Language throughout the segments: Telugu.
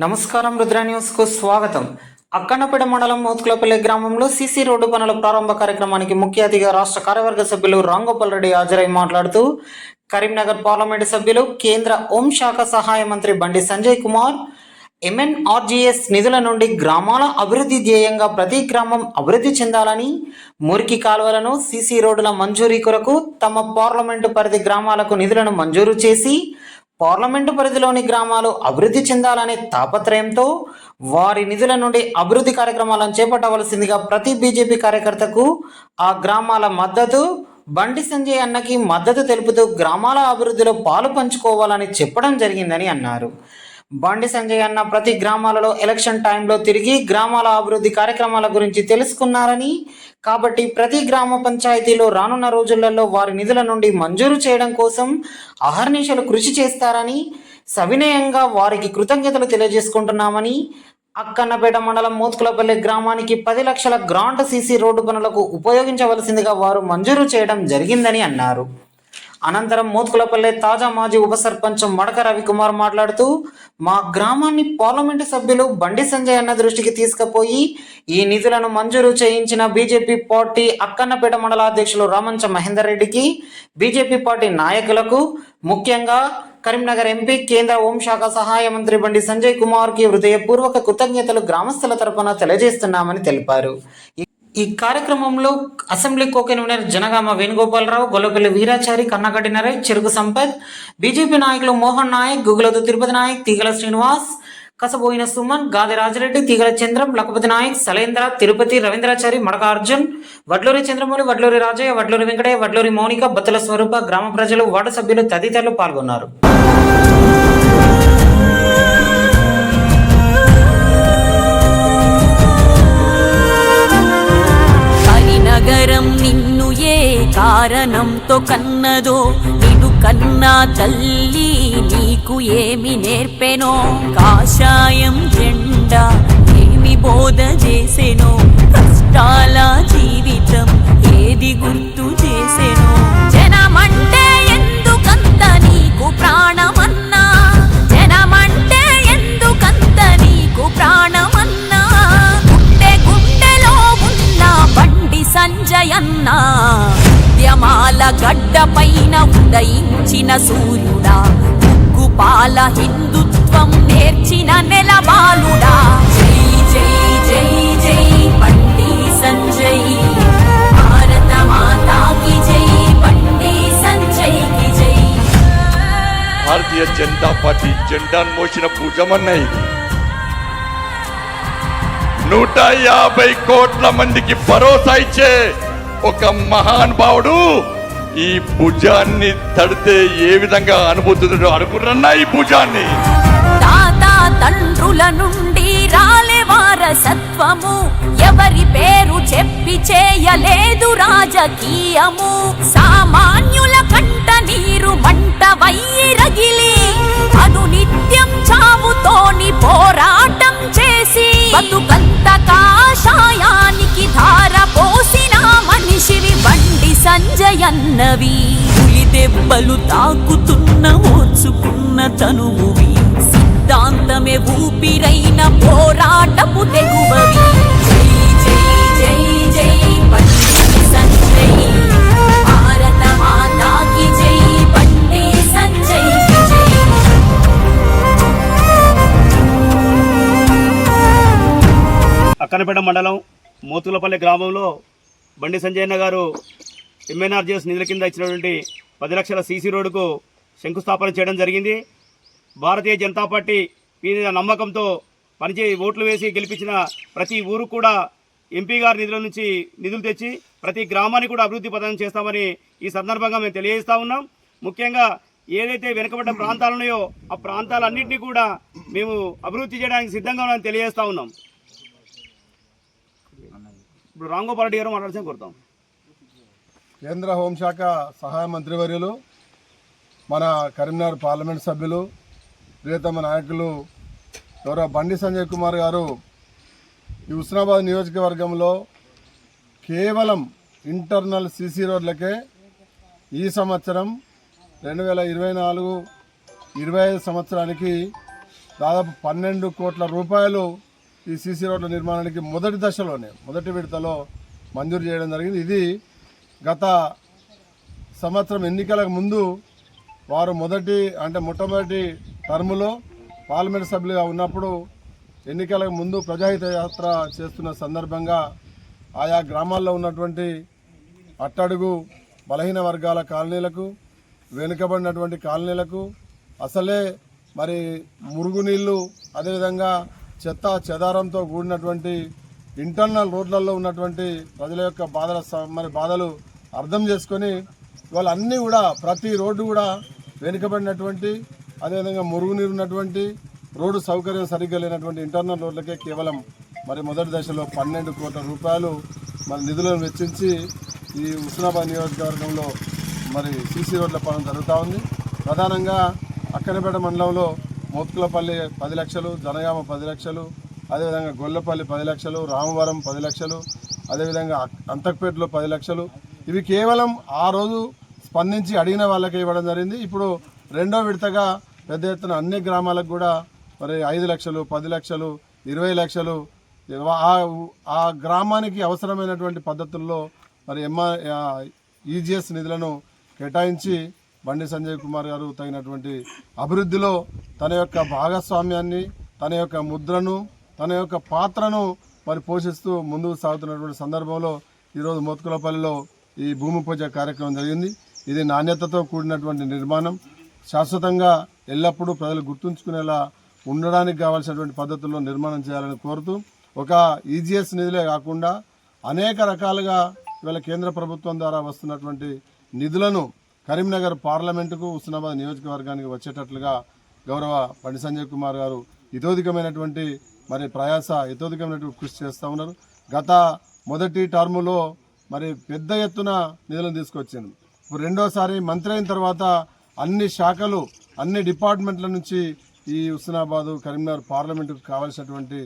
నమస్కారం రుద్ర న్యూస్కు స్వాగతం. అక్కన్నపేట మండలం మోత్కులపల్లి గ్రామంలో సీసీ రోడ్డు పనుల ప్రారంభ కార్యక్రమానికి ముఖ్య అతిథిగా రాష్ట్ర కార్యవర్గ సభ్యులు రాంగోపాల్ రెడ్డి హాజరై మాట్లాడుతూ కరీంనగర్ పార్లమెంటు సభ్యులు కేంద్ర హోంశాఖ సహాయ మంత్రి బండి సంజయ్ కుమార్ ఎంఎన్ఆర్జీఎస్ నిధుల నుండి గ్రామాల అభివృద్ధి ధ్యేయంగా ప్రతి గ్రామం అభివృద్ధి చెందాలని మురికి కాలువలను సీసీ రోడ్డుల మంజూరీ కొరకు తమ పార్లమెంటు పరిధి గ్రామాలకు నిధులను మంజూరు చేసి పార్లమెంటు పరిధిలోని గ్రామాలు అభివృద్ధి చెందాలనే తాపత్రయంతో వారి నిధుల నుండి అభివృద్ధి కార్యక్రమాలను చేపట్టవలసిందిగా ప్రతి బీజేపీ కార్యకర్తకు ఆ గ్రామాల మద్దతు బండి సంజయ్ అన్నకి మద్దతు తెలుపుతూ గ్రామాల అభివృద్ధిలో పాలు పంచుకోవాలని చెప్పడం జరిగిందని అన్నారు. బండి సంజయ్ అన్న ప్రతి గ్రామాలలో ఎలక్షన్ టైంలో తిరిగి గ్రామాల అభివృద్ధి కార్యక్రమాల గురించి తెలుసుకున్నారని కాబట్టి ప్రతి గ్రామ పంచాయతీలో రానున్న రోజులలో వారి నిధుల నుండి మంజూరు చేయడం కోసం అహర్నిశలు కృషి చేస్తారని సవినయంగా వారికి కృతజ్ఞతలు తెలియజేసుకుంటున్నామని అక్కన్నపేట మండలం మోత్కులపల్లి గ్రామానికి పది లక్షల గ్రాంట్ సీసీ రోడ్డు పనులకు ఉపయోగించవలసిందిగా వారు మంజూరు చేయడం జరిగిందని అన్నారు. అనంతరం మోత్కులపల్లె తాజా మాజీ ఉప సర్పంచ్ మడక రవికుమార్ మాట్లాడుతూ మా గ్రామాన్ని పార్లమెంటు సభ్యులు బండి సంజయ్ అన్న దృష్టికి తీసుకుపోయి ఈ నిధులను మంజూరు చేయించిన బీజేపీ పార్టీ అక్కన్నపేట మండల అధ్యక్షులు రామంచ మహేందర్ రెడ్డికి బీజేపీ పార్టీ నాయకులకు ముఖ్యంగా కరీంనగర్ ఎంపీ కేంద్ర హోంశాఖ సహాయ మంత్రి బండి సంజయ్ కుమార్కి హృదయపూర్వక కృతజ్ఞతలు గ్రామస్తుల తరపున తెలియజేస్తున్నామని తెలిపారు. ఈ- కార్యక్రమంలో assembly co Janagama Venugopalarao Gollapalli Veerachari Kannagaddi Naresh Cheruku Sampath BJP నాయకులు మోహన్ నాయక్ గుగులతో తిరుపతి నాయక్ తీగల శ్రీనివాస్ కసబోయిన సుమన్ గాది రాజరెడ్డి తీగల చంద్రం లఖపతి నాయక్ సలేంద్ర తిరుపతి రవీంద్రాచారి మడక అర్జున్ వడ్లూరి చంద్రమౌళి వడ్లూరి రాజయ్య వడ్లూరి వెంకటయ్య వడ్లూరి మౌనిక బత్తుల స్వరూప గ్రామ ప్రజలు వార్డు సభ్యులు తదితరులు పాల్గొన్నారు. నగరం నిన్ను ఏ కారణంతో కన్నదో? నిన్ను కన్నా తల్లి నీకు ఏమి నేర్పెనో? కాషాయం జెండా ఏమి బోధ చేసెనో? కష్టాల జీవితం ఏది గుర్తు పాల గడ్డ పైన ఉదయించిన సూర్యుడా ఉగ్గుపాల హిందుత్వం నేర్చిన నెలబాలుడా జై జై జై జై బండి సంజయ్ భారత మాతాకి జై బండి జై. భారతీయ జనతా పార్టీ జెండాను మోసిన భుజమన్న నూట యాభై కోట్ల మందికి భరోసా ఇచ్చే ఒక మహానుభావుడు ఈ భుజాన్ని తడితే ఏ విధంగా అనుభూతుందో అనుకున్నా ఈ భుజాన్ని? తాత తండ్రుల నుండి రాలే వారసత్వము. ఎవరి పేరు చెప్పి చేయలేదు రాజకీయము. సామాన్యుల కంటే అన్నవి పులి దెబ్బలు తాకుతున్న ఓర్చుకున్న తనువువి సిద్ధాంతమే ఊపిరైన పోరాటపు తెగువవి. జై జై జై జై జై జై. అక్కనపేట మండలం మోతులపల్లి గ్రామంలో బండి సంజయన్న గారు ఎంఎన్ఆర్జీఎస్ నిధుల కింద ఇచ్చినటువంటి పది లక్షల సీసీ రోడ్డుకు శంకుస్థాపన చేయడం జరిగింది. భారతీయ జనతా పార్టీ మీద నమ్మకంతో పనిచే ఓట్లు వేసి గెలిపించిన ప్రతి ఊరు కూడా ఎంపీ గారి నిధుల నుంచి నిధులు తెచ్చి ప్రతి గ్రామాన్ని కూడా అభివృద్ధి పథకం చేస్తామని ఈ సందర్భంగా మేము తెలియజేస్తా ఉన్నాం. ముఖ్యంగా ఏదైతే వెనుకబడ్డ ప్రాంతాలు ఉన్నాయో ఆ ప్రాంతాలన్నింటినీ కూడా మేము అభివృద్ధి చేయడానికి సిద్ధంగా ఉన్నామని తెలియజేస్తా ఉన్నాం. ఇప్పుడు రాంగోపాల్ రెడ్డి గారు మాట్లాడాల్సిన కోరుతాం. కేంద్ర హోంశాఖ సహాయ మంత్రివర్యులు మన కరీంనగర్ పార్లమెంట్ సభ్యులు ప్రియతమ నాయకులు గౌరవ బండి సంజయ్ కుమార్ గారు ఈ హుస్నాబాద్ నియోజకవర్గంలో కేవలం ఇంటర్నల్ సీసీ రోడ్లకే ఈ సంవత్సరం రెండు వేల ఇరవై నాలుగు ఇరవై ఐదు సంవత్సరానికి దాదాపు పన్నెండు కోట్ల రూపాయలు ఈ సీసీ రోడ్ల నిర్మాణానికి మొదటి దశలోనే మొదటి విడతలో మంజూరు చేయడం జరిగింది. ఇది గత సంవత్సరం ఎన్నికలకు ముందు వారు మొదటి అంటే మొట్టమొదటి టర్ములో పార్లమెంట్ సభ్యులుగా ఉన్నప్పుడు ఎన్నికలకు ముందు ప్రజాహిత యాత్ర చేస్తున్న సందర్భంగా ఆయా గ్రామాల్లో ఉన్నటువంటి అట్టడుగు బలహీన వర్గాల కాలనీలకు వెనుకబడినటువంటి కాలనీలకు అసలే మరి మురుగునీళ్ళు అదేవిధంగా చెత్త చెదారంతో కూడినటువంటి ఇంటర్నల్ రోడ్లలో ఉన్నటువంటి ప్రజల యొక్క బాధల స- మరి బాధలు అర్థం చేసుకొని వాళ్ళన్నీ కూడా ప్రతి రోడ్డు కూడా వెనుకబడినటువంటి అదేవిధంగా మురుగునీరు ఉన్నటువంటి రోడ్డు సౌకర్యం సరిగ్గా లేనటువంటి ఇంటర్నల్ రోడ్లకే కేవలం మరి మొదటి దశలో పన్నెండు కోట్ల రూపాయలు మరి నిధులను వెచ్చించి ఈ హుస్నాబాద్ నియోజకవర్గంలో మరి సీసీ రోడ్ల పనులు జరుగుతూ ఉంది. ప్రధానంగా అక్కనపేట మండలంలో మోత్కులపల్లి పది లక్షలు జనగామ పది లక్షలు అదేవిధంగా గొల్లపల్లి పది లక్షలు రామవరం పది లక్షలు అదేవిధంగా అంతక్పేటలో పది లక్షలు ఇవి కేవలం ఆ రోజు స్పందించి అడిగిన వాళ్ళకి ఇవ్వడం జరిగింది. ఇప్పుడు రెండో విడతగా పెద్ద ఎత్తున అన్ని గ్రామాలకు కూడా మరి ఐదు లక్షలు పది లక్షలు ఇరవై లక్షలు ఆ- గ్రామానికి అవసరమైనటువంటి పద్ధతుల్లో మరి ఎంఆ ఈజీఎస్ నిధులను కేటాయించి బండి సంజయ్ కుమార్ గారు తగినటువంటి అభివృద్ధిలో తన యొక్క భాగస్వామ్యాన్ని తన యొక్క ముద్రను తన యొక్క పాత్రను మరి పోషిస్తూ ముందుకు సాగుతున్నటువంటి సందర్భంలో ఈరోజు మోత్కులపల్లిలో ఈ భూమి పూజ కార్యక్రమం జరిగింది. ఇది నాణ్యతతో కూడినటువంటి నిర్మాణం. శాశ్వతంగా ఎల్లప్పుడూ ప్రజలు గుర్తుంచుకునేలా ఉండడానికి కావాల్సినటువంటి పద్ధతుల్లో నిర్మాణం చేయాలని కోరుతూ ఒక ఈజీఎస్ నిధులే కాకుండా అనేక రకాలుగా ఇవాళ కేంద్ర ప్రభుత్వం ద్వారా వస్తున్నటువంటి నిధులను కరీంనగర్ పార్లమెంటుకు హుస్నాబాద్ నియోజకవర్గానికి వచ్చేటట్లుగా గౌరవ పండి సంజయ్ కుమార్ గారు ఇతోధికమైనటువంటి మరి ప్రయాస ఇతోధికమైనటువంటి కృషి చేస్తూ ఉన్నారు. గత మొదటి టర్ములో మరి పెద్ద ఎత్తున నిధులను తీసుకొచ్చింది. ఇప్పుడు రెండోసారి మంత్రి అయిన తర్వాత అన్ని శాఖలు అన్ని డిపార్ట్మెంట్ల నుంచి ఈ హుస్నాబాదు కరీంనగర్ పార్లమెంటుకు కావాల్సినటువంటి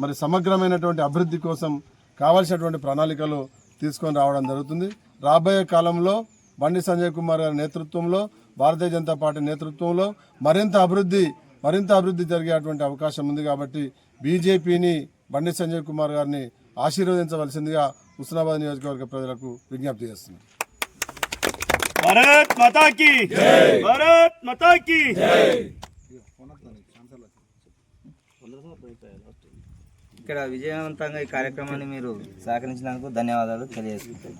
మరి సమగ్రమైనటువంటి అభివృద్ధి కోసం కావాల్సినటువంటి ప్రణాళికలు తీసుకొని రావడం జరుగుతుంది. రాబోయే కాలంలో బండి సంజయ్ కుమార్ గారి నేతృత్వంలో భారతీయ జనతా పార్టీ నేతృత్వంలో మరింత అభివృద్ధి మరింత అభివృద్ధి జరిగేటువంటి అవకాశం ఉంది కాబట్టి బీజేపీని బండి సంజయ్ కుమార్ గారిని ఆశీర్వదించవలసిందిగా హుస్నాబాద్ నియోజకవర్గ ప్రజలకు విజ్ఞప్తి చేస్తున్నాను భారత్ మాతా కీ భారత్ మాతా కీ ఇక్కడ విజయవంతంగా ఈ కార్యక్రమాన్ని మీరు సహకరించినందుకు ధన్యవాదాలు తెలియజేసుకుంటాను